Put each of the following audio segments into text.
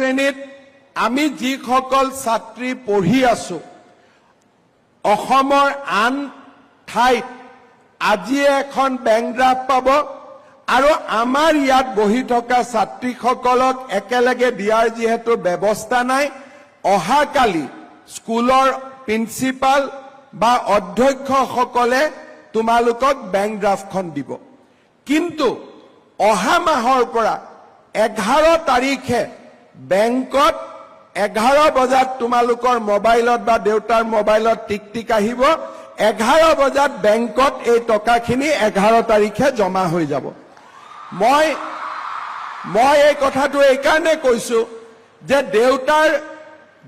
শ্ৰেণীত আমি যিসকল ছাত্ৰী পঢ়ি আছো অসমৰ আন ঠাইত আজিয়ে এখন বেংক ড্ৰাফ্ট পাব আৰু আমাৰ ইয়াত বহি থকা ছাত্ৰীসকলক একেলগে দিয়াৰ যিহেতু ব্যৱস্থা নাই অহাকালি স্কুলৰ প্ৰিন্সিপাল বা অধ্যক্ষসকলে তোমালোকক বেংক ড্ৰাফ্টখন দিব। কিন্তু অহা মাহৰ পৰা এঘাৰ তাৰিখে বেংকত এঘাৰ বজাত তোমালোকৰ মোবাইলত বা দেউতাৰ মোবাইলত টিক টিক আহিব, এঘাৰ বজাত বেংকত এই টকাখিনি এঘাৰ তাৰিখে জমা হৈ যাব। মই মই এই কথাটো এইকাৰণে কৈছো যে দেউতাৰ,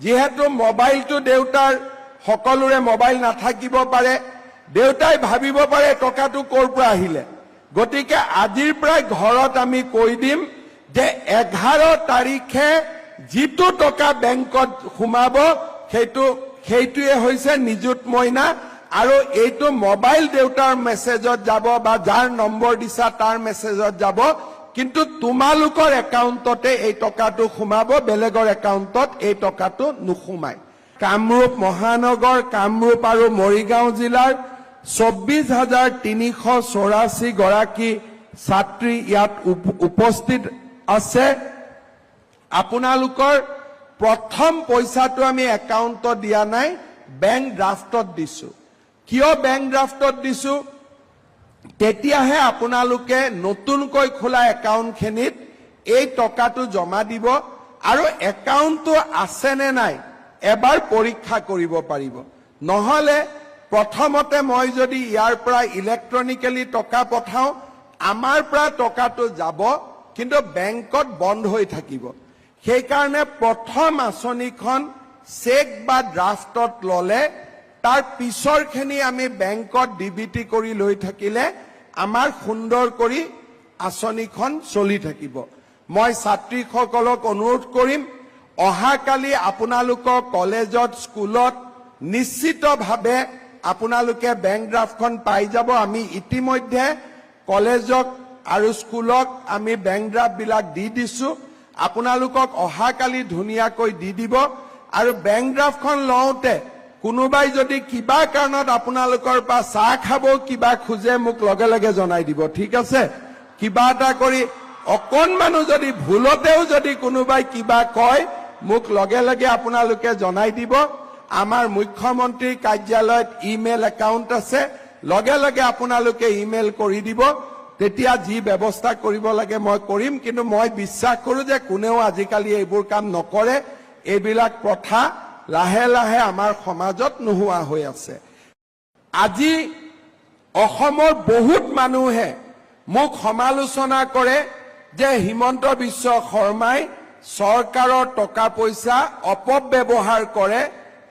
যিহেতু মোবাইলটো দেউতাৰ, সকলোৰে মোবাইল নাথাকিব পাৰে, দেউতাই ভাবিব পাৰে টকাটো ক'ৰ পৰা আহিলে। গতিকে আজিৰ পৰাই ঘৰত আমি কৈ দিম যে এঘাৰ তাৰিখে যিটো টকা বেংকত সোমাব, সেইটো, সেইটোৱে হৈছে নিযুত মইনা। আৰু এইটো মোবাইল দেউতাৰ মেছেজত যাব বা যাৰ নম্বৰ দিছা তাৰ মেছেজত যাব। কিন্তু তোমালোকৰ একাউণ্টতে এই টকাটো সোমাব, বেলেগৰ একাউণ্টত এই টকাটো নোসোমায়। কামৰূপ মহানগৰ, কামৰূপ আৰু মৰিগাঁও জিলাৰ চৌব্বিছ হাজাৰ তিনিশ চৌৰাশী গৰাকী ছাত্ৰী ইয়াত উপ- উপস্থিত আছে, আপোনালোকৰ প্ৰথম পইচাটো আমি একাউণ্টত দিয়া নাই বেংক ড্ৰাফ্টত দিছো। কিয় বেংক ড্ৰাফ্টত দিছো? তেতিয়াহে আপোনালোকে নতুনকৈ খোলা একাউণ্টখিনিত এই টকাটো জমা দিব আৰু একাউণ্টটো আছেনে নাই এবাৰ পৰীক্ষা কৰিব পাৰিব। নহলে প্ৰথমতে মই যদি ইয়াৰ পৰা ইলেক্ট্ৰনিকেলি টকা পঠাওঁ, আমাৰ পৰা টকাটো যাব কিন্তু বেংকত বন্ধ হৈ থাকিব। সেইকাৰণে প্ৰথম আঁচনিখন চেক বা ড্ৰাফ্টত ললে, তাৰ পিছৰখিনি আমি বেংকত ডিবিটি কৰি লৈ থাকিলে, আমাৰ সুন্দৰ কৰি আঁচনিখন চলি থাকিব। মই ছাত্ৰীসকলক অনুৰোধ কৰিম, অহাকালি আপোনালোকৰ কলেজত, স্কুলত নিশ্চিতভাৱে আপোনালোকে বেংক ড্ৰাফ্টখন পাই যাব। আমি ইতিমধ্যে কলেজক আৰু স্কুলক আমি বেংক ড্ৰাফ্টবিলাক দি দিছো। আপোনালোকক অহাকালি ধুনীয়াকৈ দি দিব। আৰু বেংক ড্ৰাফ্টখন লওঁতে কোনোবাই যদি কিবা কাৰণত আপোনালোকৰ পৰা চাহ খাব কিবা খোজে মোক লগে লগে জনাই দিব ঠিক আছে? কিবা এটা কৰি অকণমানো যদি ভুলতেও যদি কোনোবাই কিবা কয় মোক লগে লগে আপোনালোকে জনাই দিব। আমাৰ মুখ্যমন্ত্ৰীৰ কাৰ্যালয়ত ইমেইল একাউণ্ট আছে। লগে লগে আপোনালোকে ইমেইল কৰি দিব। তেতিয়া যি ব্যৱস্থা কৰিব লাগে মই কৰিম কিন্তু মই বিশ্বাস কৰো যে কোনেও আজিকালি এইবোৰ কাম নকৰে। এইবিলাক প্ৰথা লাহে লাহে আমাৰ সমাজত নোহোৱা হৈ আছে। আজি অসমৰ বহুত মানুহে মোক সমালোচনা কৰে যে হিমন্ত বিশ্ব শৰ্মাই চৰকাৰৰ টকা পইচা অপব্যৱহাৰ কৰে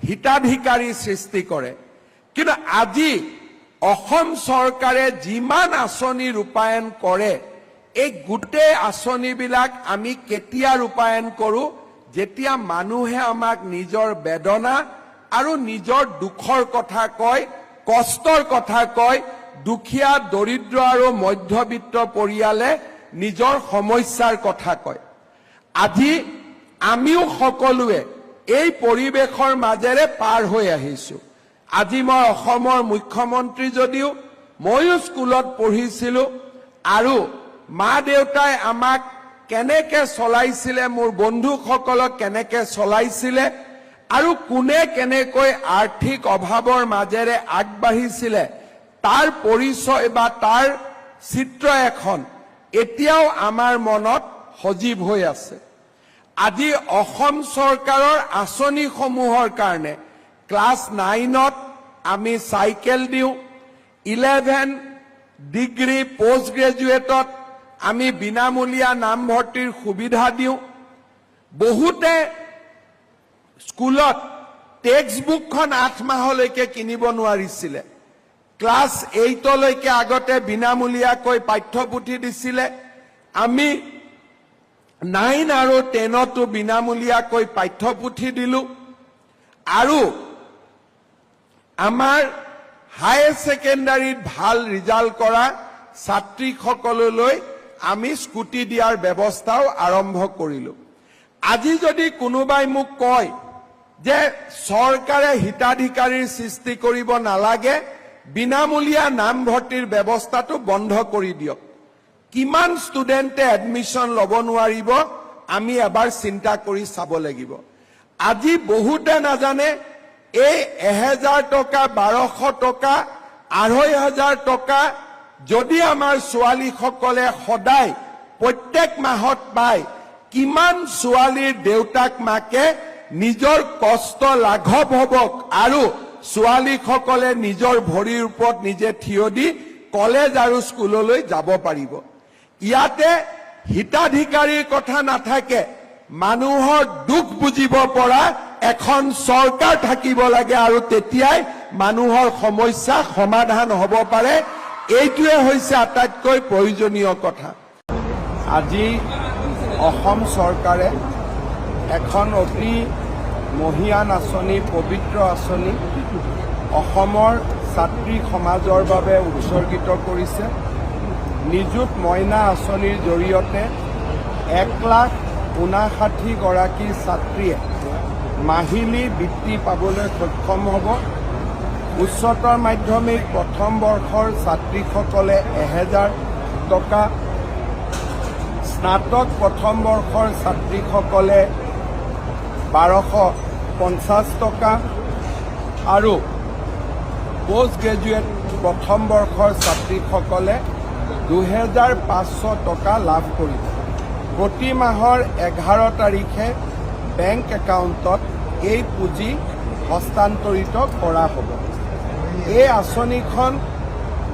হিতাধিকাৰী সৃষ্টি কৰে। কিন্তু আজি অসম চৰকাৰে যিমান আঁচনি ৰূপায়ণ কৰে এই গোটেই আঁচনিবিলাক আমি কেতিয়া ৰূপায়ণ কৰোঁ যেতিয়া মানুহে আমাক নিজৰ বেদনা আৰু নিজৰ দুখৰ কথা কয় কষ্টৰ কথা কয় দুখীয়া দৰিদ্ৰ আৰু মধ্যবিত্ত পৰিয়ালে নিজৰ সমস্যাৰ কথা কয়। আজি আমিও সকলোৱে এই পৰিৱেশৰ মাজেৰে পাৰ হৈ আহিছো। আজি মই অসমৰ মুখ্যমন্ত্ৰী যদিও ময়ো স্কুলত পঢ়িছিলো আৰু মা দেউতাই আমাক কেনেকে চলাইছিলে মোৰ বন্ধুসকলক কেনেকে চলাইছিলে আৰু কোনে কেনেকৈ আৰ্থিক অভাৱৰ মাজেৰে আগবাঢ়িছিলে তাৰ পৰিচয় বা তাৰ চিত্ৰ এখন এতিয়াও আমাৰ মনত সজীৱ হৈ আছে। আজি অসম চৰকাৰৰ আঁচনিসমূহৰ কাৰণে ক্লাছ নাইনত আমি চাইকেল দিওঁ। ইলেভেন ডিগ্ৰী পষ্ট গ্ৰেজুৱেটত আমি বিনামূলীয়া নামভৰ্তিৰ সুবিধা দিওঁ। বহুতে স্কুলত টেক্সট বুকখন আঠ মাহলৈকে কিনিব নোৱাৰিছিলে। ক্লাছ এইটলৈকে আগতে বিনামূলীয়াকৈ পাঠ্যপুথি দিছিলে। আমি নাইন আৰু টেনতো বিনামূলীয়াকৈ পাঠ্যপুথি দিলো। আৰু আমাৰ হায়াৰ ছেকেণ্ডাৰীত ভালো ৰিজাল্ট কৰা ছাত্ৰীসকললৈ আমি স্কুটি দিয়াৰ ব্যৱস্থাও আৰম্ভ কৰিলো। আজি যদি কোনোবাই মোক কয় যে চৰকাৰে হিতাধিকাৰীৰ সৃষ্টি কৰিব নালাগে, বিনামূলীয়া নামভৰ্তিৰ ব্যৱস্থাটো বন্ধ কৰি দিয়ক। কিমান ষ্টুডেণ্টে এডমিশ্যন ল'ব নোৱাৰিব, আমি এবাৰ চিন্তা কৰি চাব লাগিব। আজি বহুতে নাজানে এই এহেজাৰ টকা, বাৰশ টকা, আঢ়ৈ হাজাৰ টকা যদি আমাৰ ছোৱালীসকলে সদায় প্ৰত্যেক মাহত পায়, কিমান ছোৱালীৰ দেউতাক, মাকে নিজৰ কষ্ট লাঘৱ হ'ব আৰু ছোৱালীসকলে নিজৰ ভৰিৰ ওপৰত নিজে থিয় দি কলেজ আৰু স্কুললৈ যাব পাৰিব। ইয়াতে হিতাধিকাৰীৰ কথা নাথাকে, মানুহৰ দুখ বুজিব পৰা এখন চৰকাৰ থাকিব লাগে আৰু তেতিয়াই মানুহৰ সমস্যা সমাধান হ'ব পাৰে। এইটোৱে হৈছে আটাইতকৈ প্ৰয়োজনীয় কথা। আজি অসম চৰকাৰে এখন অতি মহিয়ান আঁচনি পবিত্ৰ আঁচনি অসমৰ ছাত্ৰী সমাজৰ বাবে উৎসৰ্গিত কৰিছে। নিযুত মইনা আঁচনিৰ জৰিয়তে এক লাখ ঊনাষাঠিগৰাকী ছাত্ৰীয়ে মাহিলী বৃত্তি পাবলৈ সক্ষম হ'ব। উচ্চতৰ মাধ্যমিক প্ৰথম বৰ্ষৰ ছাত্ৰীসকলে এহেজাৰ টকা। স্নাতক প্ৰথম বৰ্ষৰ ছাত্ৰীসকলে বাৰশ পঞ্চাছ টকা। আৰু পষ্ট গ্ৰেজুৱেট প্ৰথম বৰ্ষৰ ছাত্ৰীসকলে দুহেজাৰ পাঁচশো টকা লাভ কৰিব। প্ৰতি মাহৰ এঘাৰ তাৰিখে বেংক একাউণ্টত এই পুঁজি হস্তান্তৰিত কৰা হ'ব। এই আঁচনিখন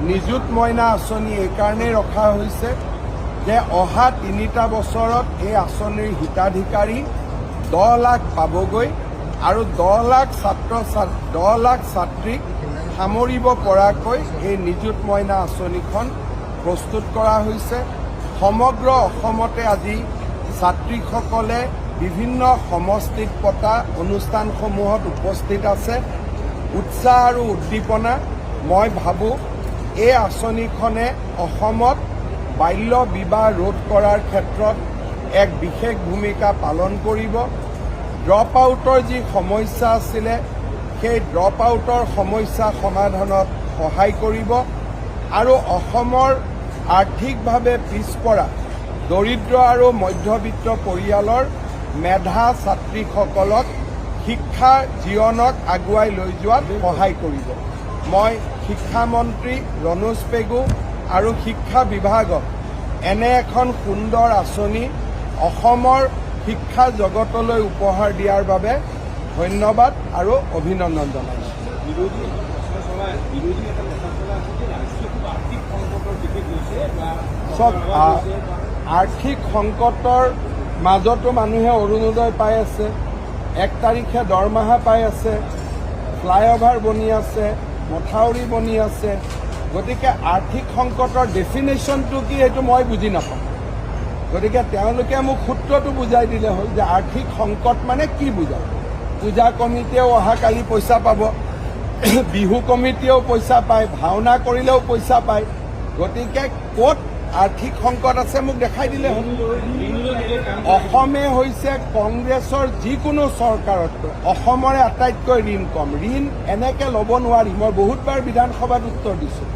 নিযুত মইনা আঁচনি এইকাৰণেই ৰখা হৈছে যে অহা তিনিটা বছৰত এই আঁচনিৰ হিতাধিকাৰী দহ লাখ পাবগৈ আৰু দহ লাখ ছাত্ৰ ছাত- দহ লাখ ছাত্ৰীক সামৰিব পৰাকৈ এই নিযুত মইনা আঁচনিখন প্ৰস্তুত কৰা হৈছে। সমগ্ৰ অসমতে আজি ছাত্ৰীসকলে বিভিন্ন সমষ্টিত পতা অনুষ্ঠানসমূহত উপস্থিত আছে। উৎসাহ আৰু উদ্দীপনা মই ভাবোঁ এই আঁচনিখনে অসমত বাল্য বিবাহ ৰোধ কৰাৰ ক্ষেত্ৰত এক বিশেষ ভূমিকা পালন কৰিব। ড্ৰপ আউটৰ যি সমস্যা আছিলে সেই ড্ৰপ আউটৰ সমস্যা সমাধানত সহায় কৰিব আৰু অসমৰ আৰ্থিকভাৱে পিছপৰা দৰিদ্ৰ আৰু মধ্যবিত্ত পৰিয়ালৰ মেধা ছাত্ৰীসকলক শিক্ষাৰ জীৱনক আগুৱাই লৈ যোৱাত সহায় কৰিব। মই শিক্ষামন্ত্ৰী ৰণোজ পেগু আৰু শিক্ষা বিভাগক এনে এখন সুন্দৰ আঁচনি অসমৰ শিক্ষা জগতলৈ উপহাৰ দিয়াৰ বাবে ধন্যবাদ আৰু অভিনন্দন জনাইছোঁ। চব আৰ্থিক সংকটৰ মাজতো মানুহে অৰুণোদয় পাই আছে, এক তাৰিখে দৰমহা পাই আছে, ফ্লাইঅভাৰ বনি আছে, মথাউৰি বনি আছে, গতিকে আৰ্থিক সংকটৰ ডেফিনেশ্যনটো কি সেইটো মই বুজি নাপাওঁ। গতিকে তেওঁলোকে মোক সূত্ৰটো বুজাই দিলে হ'ল যে আৰ্থিক সংকট মানে কি বুজায় পূজা কমিটিয়েও অহাকালি পইচা পাব, বিহু কমিটিয়েও পইচা পায়, ভাওনা কৰিলেও পইচা পায়। গতিকে ক'ত আৰ্থিক সংকট আছে মোক দেখাই দিলে হ'ল। অসমে হৈছে কংগ্ৰেছৰ যিকোনো চৰকাৰতকৈ অসমৰে আটাইতকৈ ঋণ কম। ঋণ এনেকে ল'ব নোৱাৰি। মই বহুতবাৰ বিধানসভাত উত্তৰ দিছোঁ।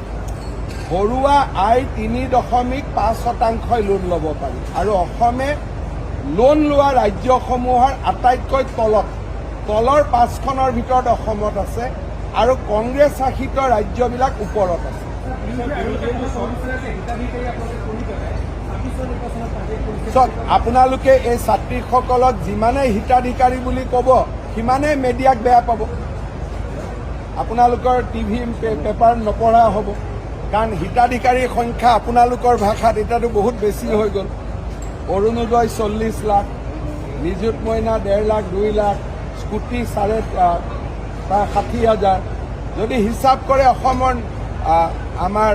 ঘৰুৱা আয় তিনি দশমিক পাঁচ শতাংশই লোন ল'ব পাৰি। আৰু অসমে লোন লোৱা ৰাজ্যসমূহৰ আটাইতকৈ তলত তলৰ পাঁচখনৰ ভিতৰত অসমত আছে আৰু কংগ্ৰেছ শাসিত ৰাজ্যবিলাক ওপৰত আছে। চক, আপোনালোকে এই ছাত্ৰীসকলক যিমানে হিতাধিকাৰী বুলি ক'ব, সিমানেই মেডিয়াক বেয়া পাব। আপোনালোকৰ টিভি পেপাৰ নপঢ়া হ'ব। কাৰণ হিতাধিকাৰীৰ সংখ্যা আপোনালোকৰ ভাষাত এতিয়াতো বহুত বেছি হৈ গ'ল। অৰুণোদয় চল্লিছ লাখ, নিযুত মইনা ডেৰ লাখ, দুই লাখ, স্কুটি চাৰে ষাঠি হাজাৰ। যদি হিচাপ কৰে অসমৰ আমাৰ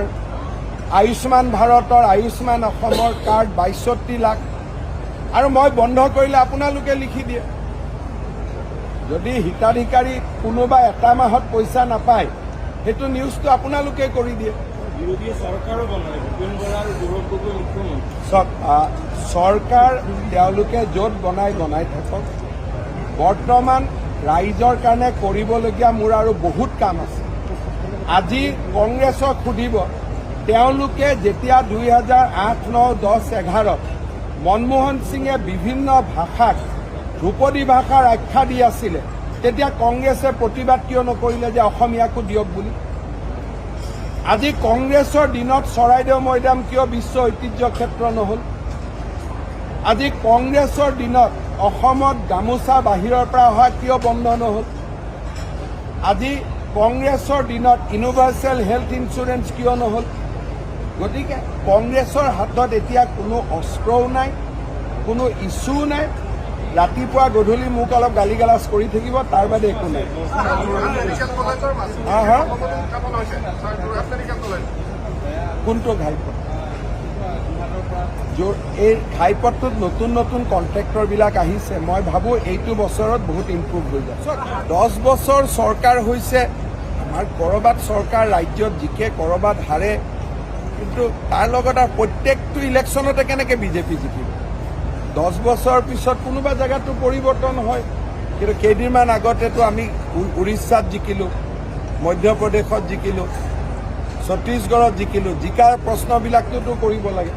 আয়ুষ্মান ভাৰতৰ আয়ুষ্মান অসমৰ কাৰ্ড বাইষষ্ঠি লাখ। আৰু মই বন্ধ কৰিলে আপোনালোকে লিখি দিয়ে। যদি হিতাধিকাৰী কোনোবা এটা মাহত পইচা নাপায় সেইটো নিউজটো আপোনালোকে কৰি দিয়ে। চাওক চৰকাৰ তেওঁলোকে য'ত বনাই বনাই থাকক। বৰ্তমান ৰাইজৰ কাৰণে কৰিবলগীয়া মোৰ আৰু বহুত কাম আছে। আজি কংগ্ৰেছক সুধিব তেওঁলোকে যেতিয়া দুই হাজাৰ আঠ, ন, দহ এঘাৰত মনমোহন সিঙে বিভিন্ন ভাষাক ধ্ৰুপদী ভাষাৰ আখ্যা দি আছিলে, তেতিয়া কংগ্ৰেছে প্ৰতিবাদ কিয় নকৰিলে যে অসমীয়াকো দিয়ক বুলি? আজি কংগ্ৰেছৰ দিনত চৰাইদেউ মৈদাম কিয় বিশ্ব ঐতিহ্য ক্ষেত্ৰ নহ'ল? আজি কংগ্ৰেছৰ দিনত অসমত গামোচা বাহিৰৰ পৰা অহা কিয় বন্ধ নহ'ল? আজি কংগ্ৰেছৰ দিনত ইউনিভাৰ্চেল হেল্থ ইঞ্চুৰেঞ্চ কিয় নহ'ল? গতিকে কংগ্ৰেছৰ হাতত এতিয়া কোনো অস্ত্ৰও নাই, কোনো ইছ্যুও নাই। ৰাতিপুৱা গধূলি মোক অলপ গালি গালাজ কৰি থাকিব, তাৰ বাদে একো নাই। কোনটো ঘাইপথ? এই ঘাইপথটোত নতুন নতুন কণ্ট্ৰেক্টৰবিলাক আহিছে। মই ভাবোঁ এইটো বছৰত বহুত ইম্প্ৰুভ হৈ যায় দহ বছৰ চৰকাৰ হৈছে, আমাৰ ক'ৰবাত চৰকাৰ, ৰাজ্যত জিকে ক'ৰবাত হাৰে কিন্তু তাৰ লগত আৰু প্ৰত্যেকটো ইলেকশ্যনতে কেনেকৈ বিজেপি জিকিব? দহ বছৰৰ পিছত কোনোবা জেগাতো পৰিৱৰ্তন হয়, কিন্তু কেইদিনমান আগতেতো আমি উৰিষ্যাত জিকিলোঁ, মধ্যপ্ৰদেশত জিকিলোঁ, ছত্তীশগড়ত জিকিলোঁ, জিকাৰ প্ৰশ্নবিলাকটোতো কৰিব লাগে।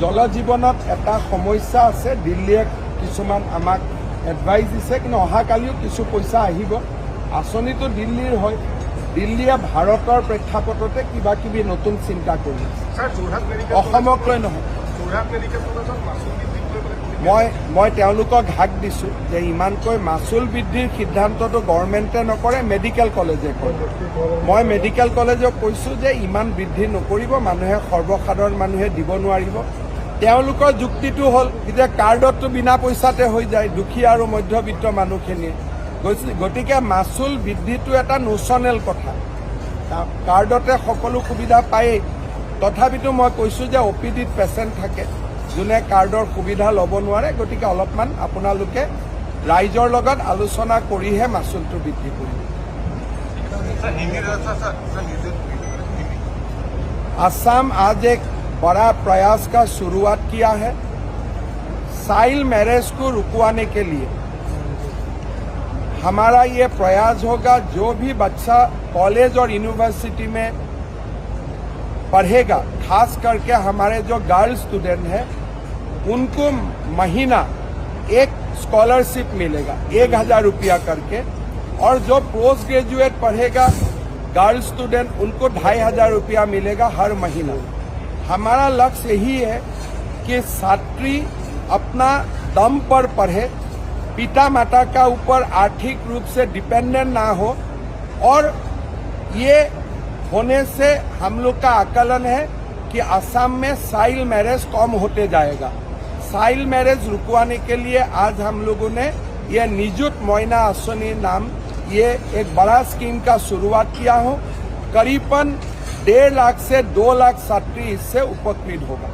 জল জীৱনত এটা সমস্যা আছে, দিল্লীয়ে কিছুমান আমাক এডভাইচ দিছে, কিন্তু অহাকালিও কিছু পইচা আহিব। আঁচনিটো দিল্লীৰ হয়। দিল্লীয়ে ভাৰতৰ প্ৰেক্ষাপটতে কিবা কিবি নতুন চিন্তা কৰি আছে। অসমক লৈ নহয়। মই মই তেওঁলোকক হাক দিছোঁ যে ইমানকৈ মাচুল বৃদ্ধিৰ সিদ্ধান্তটো গভৰ্ণমেণ্টে নকৰে মেডিকেল কলেজে কৰে। মই মেডিকেল কলেজক কৈছোঁ যে ইমান বৃদ্ধি নকৰিব মানুহে সৰ্বসাধাৰণ মানুহে দিব নোৱাৰিব। তেওঁলোকৰ যুক্তিটো হ'ল যে কাৰ্ডতটো বিনা পইচাতে হৈ যায় দুখীয়া আৰু মধ্যবিত্ত মানুহখিনিয়ে। গতিকে মাচুল বৃদ্ধিটো এটা নোচনেল কথা কা- কাৰ্ডতে সকলো সুবিধা পায়েই তথাপিতো মই কৈছোঁ যে অ' পি ডিত পেচেণ্ট থাকে যোনে কাৰ্ডৰ সুবিধা ল'ব নোৱাৰে গতিকে অলপমান আপোনালোকে ৰাইজৰ লগত আলোচনা কৰিহে মাচুলটো বৃদ্ধি কৰিব sir Hindi sir sir sir নিজে হিন্দী असम आज एक बड़ा प्रयास का शुरुआत किया है साइल मैरिज को रुकवाने के लिए हमारा ये प्रयास होगा जो भी बच्चा कॉलेज और यूनिवर्सिटी में पढ़ेगा, खास करके हमारे जो गर्ल स्टूडेंट हैं, उनको महीना एक स्कॉलरशिप मिलेगा, एक हज़ार रुपया करके। और जो पोस्ट ग्रेजुएट पढ़ेगा गर्ल स्टूडेंट, उनको ढाई हज़ार रुपया मिलेगा हर महीना। हमारा लक्ष्य यही है कि छात्री अपना दम पर पढ़े पिता माता का ऊपर आर्थिक रूप से डिपेंडेंट ना हो, और ये होने से हम लोग का आकलन है कि असम में साइल मैरिज कम होते जाएगा। साइल मैरिज रुकवाने के लिए आज हम लोगों ने ये निजुत मोइना आसनी नाम ये एक बड़ा स्कीम का शुरुआत किया हो। करीबन डेढ़ लाख से दो लाख छात्री इससे उपकृत होगा।